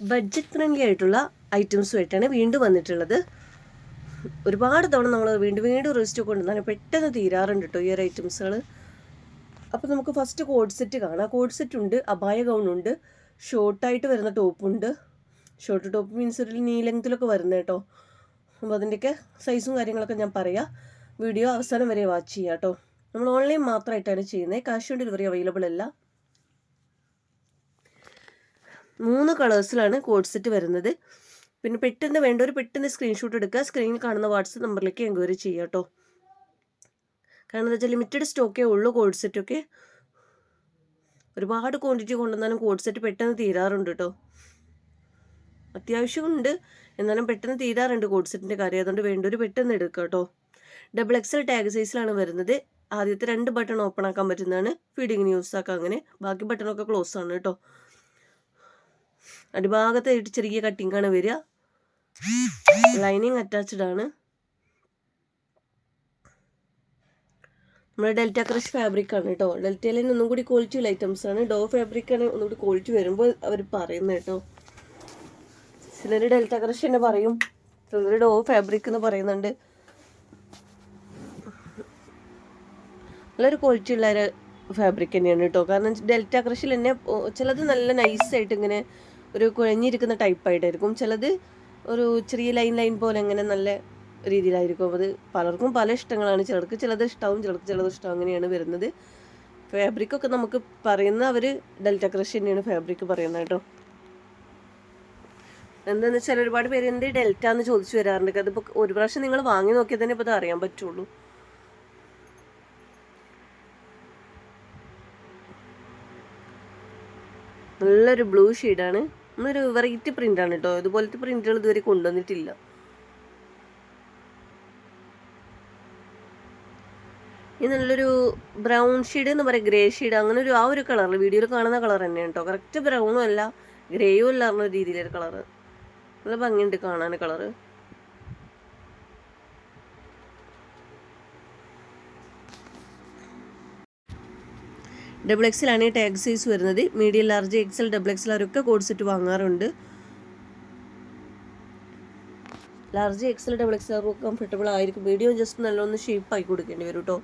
Budget friendly ആയിട്ടുള്ള ഐറ്റംസുമായിട്ടാണ് വീണ്ടും വന്നിട്ടുള്ളത്. ഒരുപാട് തവണ നമ്മൾ വീണ്ടും വീണ്ടും റിസ്റ്റ് കൊണ്ടുവന്നാൽ പെട്ടെന്ന് തീരാറുണ്ട് കേട്ടോ ഈ ഒരു ഐറ്റംസുകൾ അപ്പോൾ നമുക്ക് ഫസ്റ്റ് കോഡ് സെറ്റ് കാണാം. കോഡ് സെറ്റ് ഉണ്ട് അപായ ഗൗൺ ഉണ്ട് ഷോർട്ടായിട്ട് വരുന്ന ടോപ്പുണ്ട് ഷോർട്ട് ടോപ്പ് മീൻസ് ഒരു നീ ലെങ്ത്തിലൊക്കെ വരുന്നത് കേട്ടോ അപ്പോൾ അതിന്റെയൊക്കെ സൈസും കാര്യങ്ങളൊക്കെ ഞാൻ പറയാം. വീഡിയോ അവസാനം വരെ വാച്ച് ചെയ്യാം കേട്ടോ നമ്മൾ ഓൺലൈൻ മാത്രമായിട്ടാണ് ചെയ്യുന്നത്. ക്യാഷ് ഓൺ ഡെലിവറി അവൈലബിൾ അല്ല. മൂന്ന് കളേഴ്സിലാണ് കോഡ് സെറ്റ് വരുന്നത്. പിന്നെ പെട്ടെന്ന് വേണ്ട ഒരു പെട്ടെന്ന് സ്ക്രീൻഷോട്ട് എടുക്കുക. സ്ക്രീനിൽ കാണുന്ന വാട്സപ്പ് നമ്പറിലേക്ക് എൻക്വയറി ചെയ്യുക കേട്ടോ കാരണം എന്താ വെച്ചാൽ ലിമിറ്റഡ് സ്റ്റോക്കേ ഉള്ളൂ കോഡ് സെറ്റൊക്കെ ഒരുപാട് ക്വാണ്ടിറ്റി കൊണ്ടുവന്നാലും കോഡ് സെറ്റ് പെട്ടെന്ന് തീരാറുണ്ട് കേട്ടോ അത്യാവശ്യമുണ്ട്. എന്നാലും പെട്ടെന്ന് തീരാറുണ്ട് കോഡ് സെറ്റിന്റെ കാര്യം. അതുകൊണ്ട് വേണ്ട ഒരു പെട്ടെന്ന് എടുക്കുക കേട്ടോ ഡബിൾ എക്സൽ ടാഗ് സൈസിലാണ് വരുന്നത്. ആദ്യത്തെ രണ്ട് ബട്ടൺ ഓപ്പൺ ആക്കാൻ പറ്റുന്നതാണ്. ഫീഡിങ്ങിന് യൂസ് ആക്കാം അങ്ങനെ. ബാക്കി ബട്ടണൊക്കെ ക്ലോസ് ആണ് കേട്ടോ അടിഭാഗത്തായിട്ട് ചെറിയ കട്ടിങ് ആണ് വരിക. ലൈനിങ് അറ്റാച്ച്ഡ് ആണ്. നമ്മുടെ ഡെൽറ്റ ക്രഷ് ഫാബ്രിക് ആണ് കേട്ടോ ഡെൽറ്റയിൽ ഒന്നും കൂടി ക്വാളിറ്റി ഉള്ള ഐറ്റംസ് ആണ്. ഡോ ഫാബ്രിക് ആണ് ഒന്നും കൂടി ക്വാളിറ്റി വരുമ്പോൾ അവർ പറയുന്നത് കേട്ടോ. ചിലർ ഡെൽറ്റ ക്രഷ് തന്നെ പറയും. ചിലർ ഡോ ഫാബ്രിക് എന്ന് പറയുന്നുണ്ട്. നല്ലൊരു ക്വാളിറ്റി ഉള്ള ഫാബ്രിക് തന്നെയാണ് കേട്ടോ കാരണം ഡെൽറ്റ ക്രഷിൽ തന്നെ ചിലത് നല്ല നൈസായിട്ട് ഇങ്ങനെ ഒരു കുഴഞ്ഞിരിക്കുന്ന ടൈപ്പായിട്ടായിരിക്കും ചിലത് ഒരു ചെറിയ ലൈൻ ലൈൻ പോലെ അങ്ങനെ നല്ല രീതിയിലായിരിക്കും. അത് പലർക്കും പല ഇഷ്ടങ്ങളാണ്. ചിലർക്ക് ചിലത് ഇഷ്ടമാവും ചിലർക്ക് ചിലത് ഇഷ്ടം അങ്ങനെയാണ് വരുന്നത്. ഫാബ്രിക് ഒക്കെ നമുക്ക് പറയുന്ന അവർ ഡെൽറ്റ ക്രഷ് തന്നെയാണ് ഫാബ്രിക് പറയുന്നത് കേട്ടോ. എന്താണെന്ന് വെച്ചാൽ ഒരുപാട് പേര് എന്ത് ഡെൽറ്റ എന്ന് ചോദിച്ചു വരാറുണ്ട്. അതിപ്പോൾ ഒരു പ്രാവശ്യം നിങ്ങൾ വാങ്ങി നോക്കിയാൽ തന്നെ ഇപ്പോൾ അത് അറിയാൻ പറ്റുള്ളൂ. നല്ലൊരു ബ്ലൂ ഷെയ്ഡാണ് നമ്മളൊരു വെറൈറ്റി പ്രിന്റാണ് കേട്ടോ ഇതുപോലത്തെ പ്രിന്റുകൾ ഇതുവരെ കൊണ്ടുവന്നിട്ടില്ല. ഇത് നല്ലൊരു ബ്രൗൺ ഷെയ്ഡ് എന്ന് പറയാം ഗ്രേ ഷെയ്ഡ് അങ്ങനെ ഒരു ആ ഒരു കളർ വീഡിയോയിൽ കാണുന്ന കളർ തന്നെയാണ് കേട്ടോ കറക്റ്റ് ബ്രൗണും അല്ല ഗ്രേയും അല്ല രീതിയിലൊരു കളറ് നല്ല ഭംഗിയുണ്ട് കാണാൻ കളറ് ഡബിൾ എക്സിലാണ് ഈ ടാഗ് സൈസ് വരുന്നത്. Medium large XL double XL അവരൊക്കെ കോഡ് സെറ്റ് വാങ്ങാറുണ്ട്. Large XL double XL comfortable ആയിരിക്കും. മീഡിയം ജസ്റ്റ് നല്ലൊന്ന് ഷേപ്പ് ആയി കൊടുക്കേണ്ടി വരും കേട്ടോ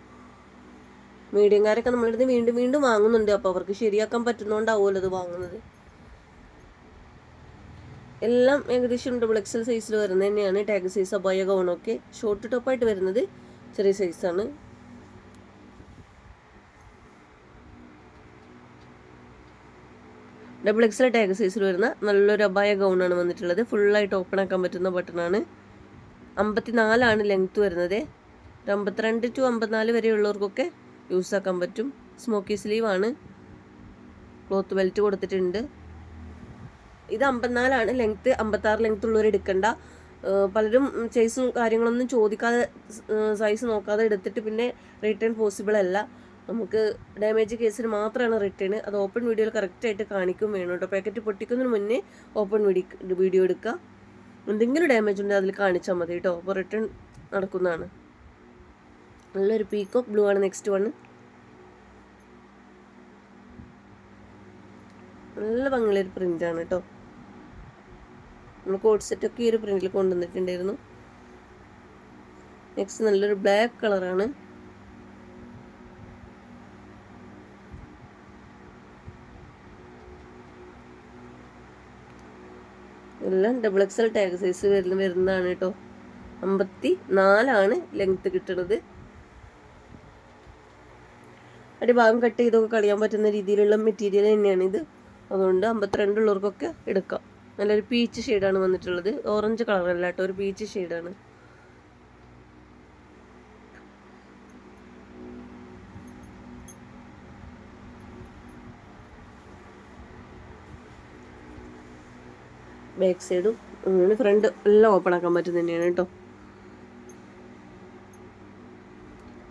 മീഡിയംകാരൊക്കെ നമ്മളടുത്ത് വീണ്ടും വീണ്ടും വാങ്ങുന്നുണ്ട്. അപ്പോൾ അവർക്ക് ശരിയാക്കാൻ പറ്റുന്നതുകൊണ്ടാവുമല്ലോ അത് വാങ്ങുന്നത്. എല്ലാം ഏകദേശം ഡബിൾ എക്സൽ സൈസിൽ വരുന്നത് തന്നെയാണ്. ടാഗ് സൈസ് അബായ ഗൗണൊക്കെ ഷോർട്ട് ടോപ്പായിട്ട് വരുന്നത് ചെറിയ സൈസാണ് ഡബിൾ എക്സൽ ടാഗ് സൈസിൽ വരുന്ന നല്ലൊരു അബായ ഗൗണാണ് വന്നിട്ടുള്ളത്. ഫുള്ളായിട്ട് ഓപ്പൺ ആക്കാൻ പറ്റുന്ന ബട്ടണാണ് അമ്പത്തിനാലാണ് ലെങ്ത്ത് വരുന്നത്. ഒരു അമ്പത്തിരണ്ട് ടു അമ്പത്തിനാല് വരെയുള്ളവർക്കൊക്കെ യൂസ് ആക്കാൻ പറ്റും. സ്മോക്കി സ്ലീവ് ആണ്. ക്ലോത്ത് ബെൽറ്റ് കൊടുത്തിട്ടുണ്ട്. ഇത് അമ്പത്തിനാലാണ് ലെങ്ത്ത് അമ്പത്താറ് ലെങ്ത്ത് ഉള്ളവർ എടുക്കണ്ട. പലരും സൈസും കാര്യങ്ങളൊന്നും ചോദിക്കാതെ സൈസ് നോക്കാതെ എടുത്തിട്ട് പിന്നെ റിട്ടേൺ പോസിബിൾ അല്ല. നമുക്ക് ഡാമേജ് കേസിന് മാത്രമാണ് റിട്ടേൺ അത് ഓപ്പൺ വീഡിയോയിൽ കറക്റ്റായിട്ട് കാണിക്കും വേണം കേട്ടോ പാക്കറ്റ് പൊട്ടിക്കുന്നതിന് മുന്നേ ഓപ്പൺ വീഡിയോ വീഡിയോ എടുക്കുക എന്തെങ്കിലും ഡാമേജ് ഉണ്ടെങ്കിൽ അതിൽ കാണിച്ചാൽ മതി കേട്ടോ അപ്പോൾ റിട്ടേൺ നടക്കുന്നതാണ്. നല്ലൊരു പീക്കോക്ക് ബ്ലൂ ആണ് നെക്സ്റ്റ് വൺ നല്ല ഭംഗിയുള്ളൊരു പ്രിന്റാണ് കേട്ടോ നമ്മൾ കോഡ് സെറ്റൊക്കെ ഈ ഒരു പ്രിന്റിൽ കൊണ്ടുവന്നിട്ടുണ്ടായിരുന്നു. നെക്സ്റ്റ് നല്ലൊരു ബ്ലാക്ക് കളറാണ് എല്ലാം ഡബിൾ എക്സൽ ടാഗ് സൈസ് വരുന്ന വരുന്നതാണ് കേട്ടോ അമ്പത്തി നാലാണ് ലെങ്ത്ത് കിട്ടുന്നത് അടിഭാഗം കട്ട് ചെയ്തൊക്കെ കളയാൻ പറ്റുന്ന രീതിയിലുള്ള മെറ്റീരിയൽ തന്നെയാണ് ഇത്. അതുകൊണ്ട് അമ്പത്തിരണ്ട് ഉള്ളവർക്കൊക്കെ എടുക്കാം. നല്ലൊരു പീച്ച് ഷെയ്ഡാണ് വന്നിട്ടുള്ളത്. ഓറഞ്ച് കളറല്ല കേട്ടോ ഒരു പീച്ച് ഷെയ്ഡാണ് ബാക്ക് സൈഡും അങ്ങനെ ഫ്രണ്ട് എല്ലാം ഓപ്പൺ ആക്കാൻ പറ്റും തന്നെയാണ് കേട്ടോ.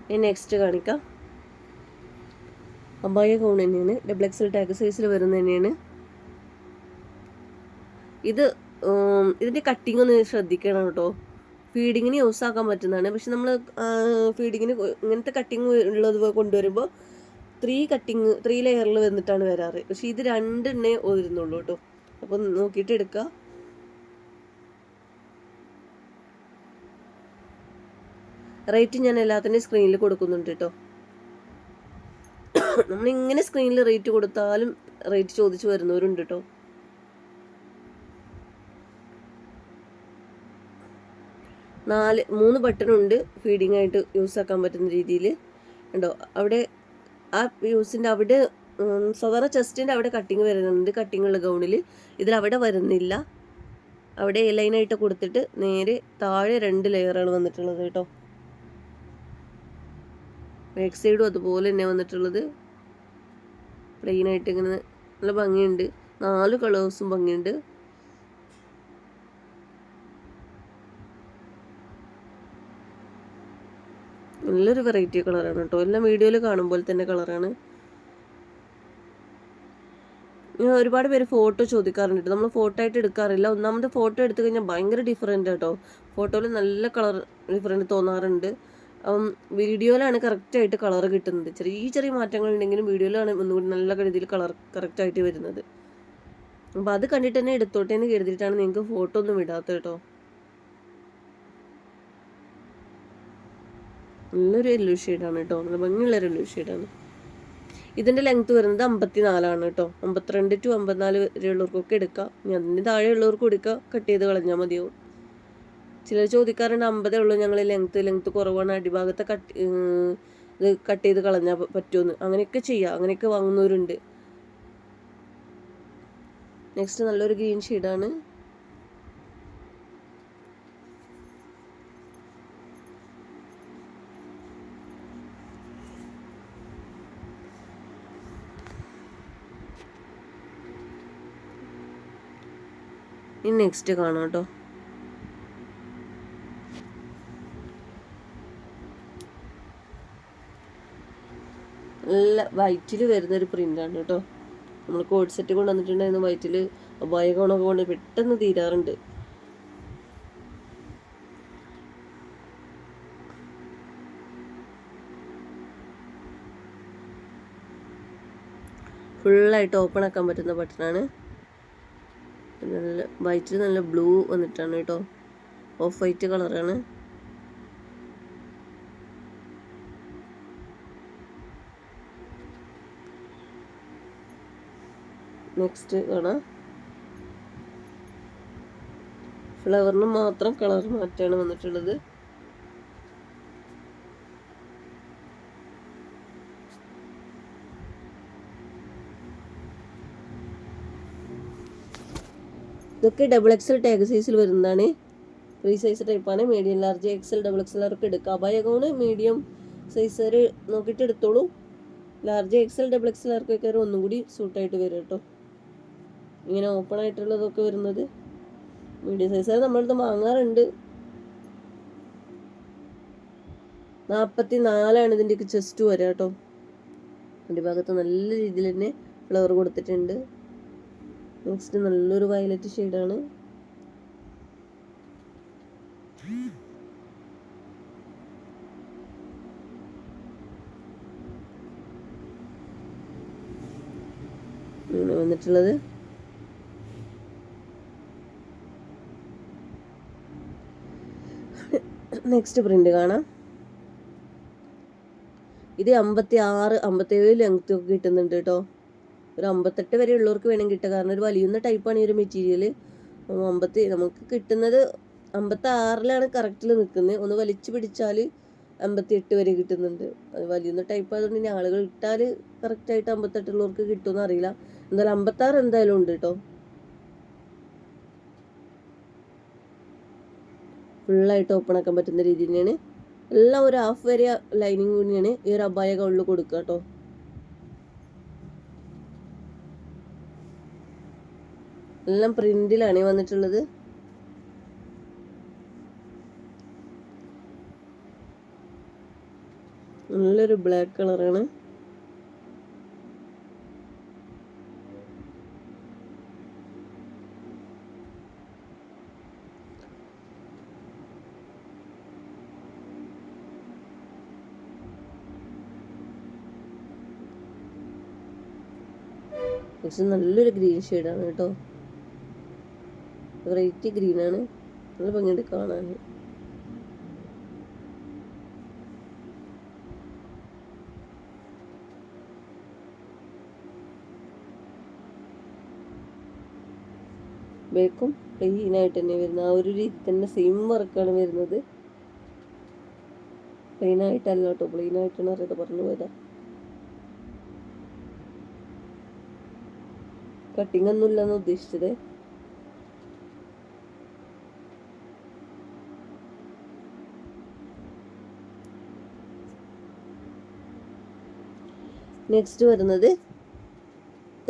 ഇനി നെക്സ്റ്റ് കാണിക്കാം. അബായ കോൺ തന്നെയാണ്. ഡബിൾ എക്സൽ ടാക്ക് സൈസിൽ വരുന്നത് തന്നെയാണ്. ഇത് ഇതിന്റെ കട്ടിങ് ഒന്ന് ശ്രദ്ധിക്കണം കേട്ടോ. ഫീഡിങ്ങിന് യൂസ് ആക്കാൻ പറ്റുന്നതാണ്. പക്ഷെ നമ്മൾ ഫീഡിങ്ങിന് ഇങ്ങനത്തെ കട്ടിങ് ഉള്ളത് കൊണ്ടുവരുമ്പോൾ ത്രീ കട്ടിങ് ത്രീ ലെയറിൽ വന്നിട്ടാണ് വരാറ്. പക്ഷെ ഇത് രണ്ടെണ്ണേ വരുന്നുള്ളൂ കേട്ടോ. അപ്പോൾ നോക്കിയിട്ട് എടുക്കുക റേറ്റ് ഞാൻ എല്ലാത്തിന്റെയും സ്ക്രീനിൽ കൊടുക്കുന്നുണ്ട് കേട്ടോ നമ്മളിങ്ങനെ സ്ക്രീനിൽ റേറ്റ് കൊടുത്താലും റേറ്റ് ചോദിച്ചു വരുന്നവരുണ്ട് കേട്ടോ നാല് മൂന്ന് ബട്ടൺ ഉണ്ട് ഫീഡിംഗ് ആയിട്ട് യൂസ് ആക്കാൻ പറ്റുന്ന രീതിയിൽ ഉണ്ടോ അവിടെ ആ യൂസിന്റെ അവിടെ സാധാരണ ചെസ്റ്റിന്റെ അവിടെ കട്ടിങ് വരുന്നുണ്ട്. കട്ടിങ് ഉള്ള ഗൗണിൽ ഇതിൽ അവിടെ വരുന്നില്ല. അവിടെ എ ലൈനായിട്ട് കൊടുത്തിട്ട് നേരെ താഴെ രണ്ട് ലെയറാണ് വന്നിട്ടുള്ളത് കേട്ടോ. ബാക്ക് സൈഡും അതുപോലെ തന്നെ വന്നിട്ടുള്ളത്. പ്ലെയിനായിട്ട് ഇങ്ങനെ നല്ല ഭംഗിയുണ്ട്. നാല് കളേഴ്സും ഭംഗിയുണ്ട്. നല്ലൊരു വെറൈറ്റി കളറാണ് കേട്ടോ. എല്ലാം വീഡിയോയിൽ കാണുമ്പോൾ തന്നെ കളറാണ് ഒരുപാട് പേര് ഫോട്ടോ ചോദിക്കാറുണ്ട് നമ്മൾ ഫോട്ടോ ആയിട്ട് എടുക്കാറില്ല. ഒന്നാമത് ഫോട്ടോ എടുത്തു കഴിഞ്ഞാൽ ഭയങ്കര ഡിഫറെന്റ് കേട്ടോ ഫോട്ടോയിൽ നല്ല കളർ ഡിഫറെന്റ് തോന്നാറുണ്ട്. വീഡിയോയിലാണ് കറക്റ്റായിട്ട് കളർ കിട്ടുന്നത്. ചെറിയ ചെറിയ മാറ്റങ്ങൾ ഉണ്ടെങ്കിലും വീഡിയോയിലാണ് ഒന്നുകൂടി നല്ല രീതിയിൽ കളർ കറക്റ്റായിട്ട് വരുന്നത്. അപ്പോൾ അത് കണ്ടിട്ട് തന്നെ എടുത്തോട്ടെ എന്ന് കരുതിയിട്ടാണ് നിങ്ങൾക്ക് ഫോട്ടോ ഒന്നും വിടാത്തത് കേട്ടോ. നല്ലൊരു യെല്ലോ ഷെയ്ഡാണ് കേട്ടോ. നല്ല ഭംഗിയുള്ളൊരു യെല്ലോ ഷെയ്ഡാണ് ഇതിന്റെ ലെങ്ത് വരുന്നത് അമ്പത്തിനാലാണ് കേട്ടോ. അമ്പത്തിരണ്ട് ടു അമ്പത്തിനാല് വരെയുള്ളവർക്കൊക്കെ എടുക്കാം. ഇനി അതിന് താഴെയുള്ളവർക്കും എടുക്കുക കട്ട് ചെയ്ത് കളഞ്ഞാൽ മതിയാവും. ചിലർ ചോദിക്കാറുണ്ട് അമ്പതേ ഉള്ളൂ ഞങ്ങൾ ലെങ്ത് ലെങ്ത് കുറവാണ് അടിഭാഗത്തെ കട്ട് ഇത് കട്ട് ചെയ്ത് കളഞ്ഞാൽ പറ്റുമെന്ന് അങ്ങനെയൊക്കെ ചെയ്യാം. അങ്ങനെയൊക്കെ വാങ്ങുന്നവരുണ്ട്. നെക്സ്റ്റ് നല്ലൊരു ഗ്രീൻ ഷെയ്ഡാണ് ഇനി നെക്സ്റ്റ് കാണാം കേട്ടോ. നല്ല വൈറ്റിൽ വരുന്നൊരു പ്രിന്റാണ് കേട്ടോ. നമ്മൾ കോഡ് സെറ്റ് കൊണ്ടുവന്നിട്ടുണ്ടായിരുന്നു വൈറ്റിൽ അപായകണമൊക്കെ കൊണ്ട് പെട്ടെന്ന് തീരാറുണ്ട്. ഫുള്ളായിട്ട് ഓപ്പൺ ആക്കാൻ പറ്റുന്ന ബട്ടണാണ് നല്ല വൈറ്റിൽ നല്ല ബ്ലൂ വന്നിട്ടാണ് കേട്ടോ. ഓഫ് വൈറ്റ് കളറാണ് നെക്സ്റ്റ് കാണാം. ഫ്ലവറിന് മാത്രം കളർ മാറ്റാണ് വന്നിട്ടുള്ളത്. ഇതൊക്കെ ഡബിൾ എക്സൽ ടാഗ് സൈസിൽ വരുന്നതാണ്. ഫ്രീ സൈസ് ടൈപ്പാണ് medium large XL double XL ആർക്ക് എടുക്കാം അപായകമാണ് മീഡിയം സൈസ് നോക്കിയിട്ട് എടുത്തോളൂ. ലാർജ് എക്സൽ ഡബിൾ എക്സൽ ആർക്കൊക്കെ ഒന്നും കൂടി സൂട്ടായിട്ട് വരും കേട്ടോ. ഇങ്ങനെ ഓപ്പൺ ആയിട്ടുള്ളതൊക്കെ വരുന്നത്. മീഡിയം സൈസ് നമ്മളത് വാങ്ങാറുണ്ട്. നാൽപ്പത്തി നാലാണ് ഇതിന്റെയൊക്കെ ചെസ്റ്റ് വരിക കേട്ടോ. അടിഭാഗത്ത് നല്ല രീതിയിൽ തന്നെ ഫ്ലവർ കൊടുത്തിട്ടുണ്ട്. നെക്സ്റ്റ് നല്ലൊരു വയലറ്റ് ഷെയ്ഡാണ് വന്നിട്ടുള്ളത്. നെക്സ്റ്റ് പ്രിന്റ് കാണാം. ഇത് അമ്പത്തി ആറ് അമ്പത്തേഴ് ലെങ്ത് ഒക്കെ കിട്ടുന്നുണ്ട് കേട്ടോ. ഒരു അമ്പത്തെട്ട് വരെ ഉള്ളവർക്ക് വേണം കിട്ടുക. കാരണം ഒരു വലിയുന്ന ടൈപ്പാണ് ഈ ഒരു മെറ്റീരിയൽ അമ്പത്തി നമുക്ക് കിട്ടുന്നത് അമ്പത്തി ആറിലാണ് കറക്റ്റിൽ നിൽക്കുന്നത്. ഒന്ന് വലിച്ചു പിടിച്ചാൽ അമ്പത്തി എട്ട് വരെ കിട്ടുന്നുണ്ട്. അത് വലിയുന്ന ടൈപ്പ് ആയതുകൊണ്ട് ഇനി ആളുകൾ ഇട്ടാൽ കറക്റ്റായിട്ട് അമ്പത്തെട്ടുള്ളവർക്ക് കിട്ടുമെന്ന് അറിയില്ല. എന്തായാലും അമ്പത്താറ് എന്തായാലും ഉണ്ട് കേട്ടോ ഫുള്ളായിട്ട് ഓപ്പൺ ആക്കാൻ പറ്റുന്ന രീതി തന്നെയാണ്. എല്ലാം ഒരു ഹാഫ് വരെ ലൈനിങ് തന്നെയാണ് ഈ ഒരു അബായ കൊടുക്കുക കേട്ടോ എല്ലാം പ്രിന്റിലാണ് വന്നിട്ടുള്ളത്. നല്ലൊരു ബ്ലാക്ക് കളറാണ്. നെക്സ്റ്റ് നല്ലൊരു ഗ്രീൻ ഷെയ്ഡാണ് കേട്ടോ. വെറൈറ്റി ഗ്രീനാണ്. നല്ല ഭംഗിയുണ്ട് കാണാൻ. ബേക്കും പ്ലെയിനായിട്ട് തന്നെ വരുന്നത്. ആ ഒരു രീതി തന്നെ സെയിം വർക്കാണ് വരുന്നത്. പ്ലെയിനായിട്ടല്ല കേട്ടോ. പ്ലെയിനായിട്ടാണ് അറിയാതെ പറഞ്ഞു പോയതാ. കട്ടിങ് ഒന്നും ഇല്ലെന്ന് ഉദ്ദേശിച്ചത്. നെക്സ്റ്റ് വരുന്നത്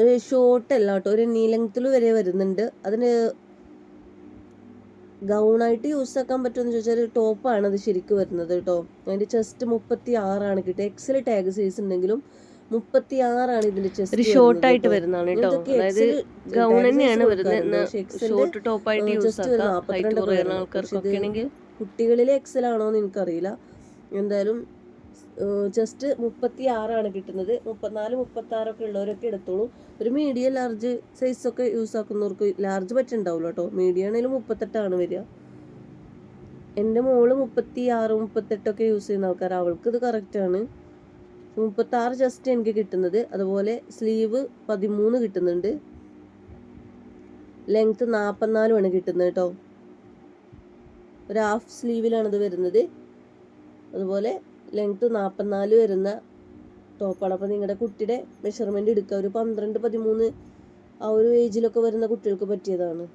ഒരു ഷോർട്ട് അല്ല കേട്ടോ. ഒരു നീലത്തിൽ വരെ വരുന്നുണ്ട്. അതിന് ഗൗണായിട്ട് യൂസ് ആക്കാൻ പറ്റുമെന്ന് ചോദിച്ചാൽ ടോപ്പാണ് അത് ശരിക്കും വരുന്നത് കേട്ടോ. അതിന്റെ ചെസ്റ്റ് മുപ്പത്തി ആറാണ് കിട്ടുക എക്സൽ ടാഗ് സൈസ് ഉണ്ടെങ്കിലും മുപ്പത്തി ആറാണ് ഇതിന്റെ ചെസ്റ്റ് ഒരു ഷോർട്ട് ആയിട്ട് വരുന്നതാണ് കേട്ടോ. അതായത് ഗൗൺ തന്നെയാണ് വരുന്നത്. ഷോർട്ട് ടോപ്പ് ആയിട്ട് യൂസ് ആക്കാം. കുട്ടികളിലെ എക്സൽ ആണോ എന്ന് എനിക്കറിയില്ല. എന്തായാലും ജസ്റ്റ് മുപ്പത്തി ആറാണ് കിട്ടുന്നത്. മുപ്പത്തിനാല് മുപ്പത്തി ആറൊക്കെ ഉള്ളവരൊക്കെ എടുത്തോളൂ. ഒരു മീഡിയം ലാർജ് സൈസ് ഒക്കെ യൂസ് ആക്കുന്നവർക്ക് ലാർജ് പറ്റുണ്ടാവില്ല കേട്ടോ. മീഡിയം ആണെങ്കിലും മുപ്പത്തെട്ടാണ് വരിക. എന്റെ മോൾ മുപ്പത്തി ആറ് മുപ്പത്തെട്ടൊക്കെ യൂസ് ചെയ്യുന്ന ആൾക്കാർ അവൾക്ക് ഇത് കറക്റ്റാണ് മുപ്പത്തി ആറ് ജസ്റ്റ് എനിക്ക് കിട്ടുന്നത്. അതുപോലെ സ്ലീവ് പതിമൂന്ന് കിട്ടുന്നുണ്ട്. ലെങ്ത് നാൽപ്പത്തിനാലുമാണ് കിട്ടുന്നത് കേട്ടോ. ഒരു ഹാഫ് സ്ലീവിലാണ് ഇത് വരുന്നത്. അതുപോലെ ലെങ്ത് നാൽപ്പത്തിനാല് വരുന്ന ടോപ്പാണ് അപ്പോൾ നിങ്ങളുടെ കുട്ടിയുടെ മെഷർമെന്റ് എടുക്കുക ഒരു പന്ത്രണ്ട് പതിമൂന്ന് ആ ഒരു ഏജിലൊക്കെ വരുന്ന കുട്ടികൾക്ക് പറ്റിയതാണ്.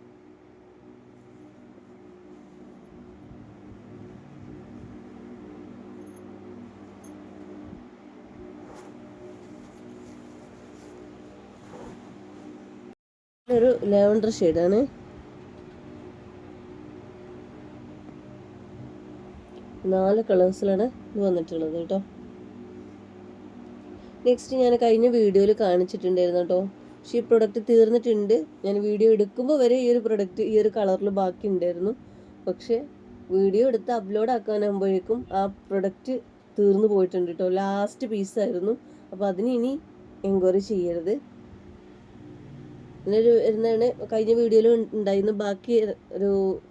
ഒരു ലെവൻഡർ ഷെയ്ഡാണ് നാല് കളേഴ്സിലാണ് ഇത് വന്നിട്ടുള്ളത് കേട്ടോ. നെക്സ്റ്റ് ഞാൻ കഴിഞ്ഞ വീഡിയോയിൽ കാണിച്ചിട്ടുണ്ടായിരുന്നു കേട്ടോ. പക്ഷേ ഈ പ്രൊഡക്റ്റ് തീർന്നിട്ടുണ്ട്. ഞാൻ വീഡിയോ എടുക്കുമ്പോൾ വരെ ഈ ഒരു പ്രൊഡക്റ്റ് ഈ ഒരു കളറിൽ ബാക്കി ഉണ്ടായിരുന്നു. പക്ഷേ വീഡിയോ എടുത്ത് അപ്ലോഡ് ആക്കാനാകുമ്പോഴേക്കും ആ പ്രൊഡക്റ്റ് തീർന്നു പോയിട്ടുണ്ട് കേട്ടോ. ലാസ്റ്റ് പീസായിരുന്നു അപ്പോൾ അതിന് ഇനി എൻക്വയറി ചെയ്യരുത്. ഇതിനൊരു എന്താണ് കഴിഞ്ഞ വീഡിയോയിൽ ഉണ്ടായിരുന്ന ബാക്കി ഒരു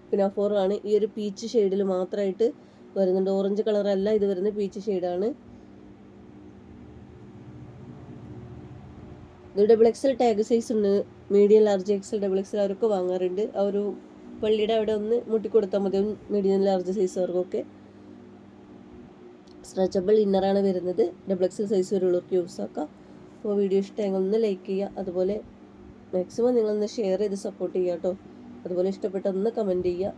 പിനാഫോറാണ് ഈ ഒരു പീച്ച് ഷെയ്ഡിൽ മാത്രമായിട്ട് വരുന്നുണ്ട്. ഓറഞ്ച് കളറല്ല ഇത് വരുന്ന പീച്ച് ഷെയ്ഡാണ് ഇത് ഡബിൾ എക്സൽ ടാഗ് സൈസ് ഉണ്ട്. Medium large XL double XL അവരൊക്കെ വാങ്ങാറുണ്ട്. ആ ഒരു പള്ളിയുടെ അവിടെ ഒന്ന് മുട്ടിക്കൊടുത്താൽ മതി. മീഡിയം ലാർജ് സൈസ് അവർക്കൊക്കെ സ്ട്രെച്ചബിൾ ഇന്നറാണ് വരുന്നത്. ഡബിൾ എക്സൽ സൈസ് വരെയുള്ളവർക്ക് യൂസ് ആക്കാം. അപ്പോൾ വീഡിയോ ഇഷ്ടമെങ്കിൽ ഒന്ന് ലൈക്ക് ചെയ്യുക. അതുപോലെ മാക്സിമം നിങ്ങളൊന്ന് ഷെയർ ചെയ്ത് സപ്പോർട്ട് ചെയ്യുക കേട്ടോ. അതുപോലെ ഇഷ്ടപ്പെട്ട ഒന്ന് കമന്റ് ചെയ്യുക.